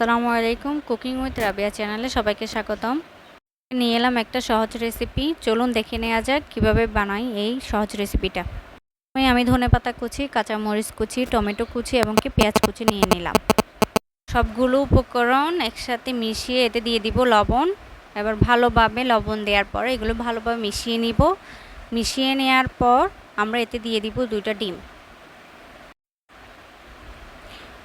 আসসালামু আলাইকুম cooking with Rabiya চ্যানেলে সবাইকে স্বাগতম। নিয়ে এলাম একটা সহজ রেসিপি চলুন দেখে নেওয়া যাক কীভাবে বানাই এই সহজ রেসিপিটা আমি আমি ধনে পাতা কুচি, কাঁচামরিচ কুচি, টমেটো কুচি এবং কি পেঁয়াজ কুচি নিয়ে নিলাম। সবগুলো উপকরণ একসাথে মিশিয়ে এতে দিয়ে দিব লবণ। এবার ভালোভাবে লবণ দেওয়ার পর এগুলো ভালোভাবে মিশিয়ে নিব। মিশিয়ে নেওয়ার পর আমরা এতে দিয়ে দিব দুইটা ডিম।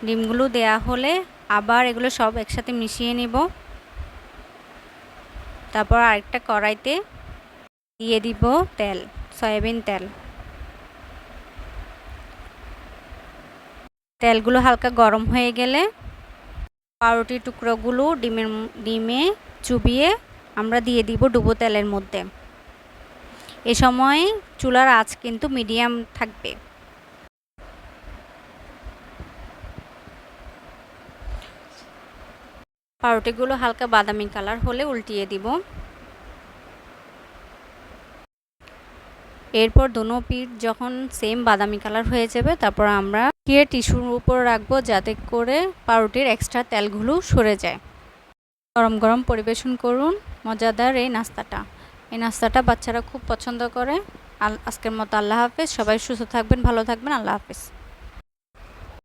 ডিমগুলো দেয়া হলে আবার এগুলো সব একসাথে মিশিয়ে নেব। তারপর আরেকটা কড়াইতে দিয়ে দিব তেল, সয়াবিন তেল। তেলগুলো হালকা গরম হয়ে গেলে পাউরুটির টুকরোগুলো ডিমের ডিমে চুবিয়ে আমরা দিয়ে দিব ডুবো তেলের মধ্যে। এ সময় চুলার আঁচ কিন্তু মিডিয়াম থাকবে। পাউরুটিগুলো হালকা বাদামি কালার হলে উল্টিয়ে দিব। এরপর দোনো পিঠ যখন সেম বাদামি কালার হয়ে যাবে, তারপর আমরা কে টিস্যুর উপর রাখব যাতে করে পাউরুটির এক্সট্রা তেলগুলো সরে যায়। গরম গরম পরিবেশন করুন, মজাদার এই নাস্তাটা। এই নাস্তাটা বাচ্চারা খুব পছন্দ করে। আজকের মতো আল্লাহ হাফেজ। সবাই সুস্থ থাকবেন, ভালো থাকবেন। আল্লাহ হাফেজ।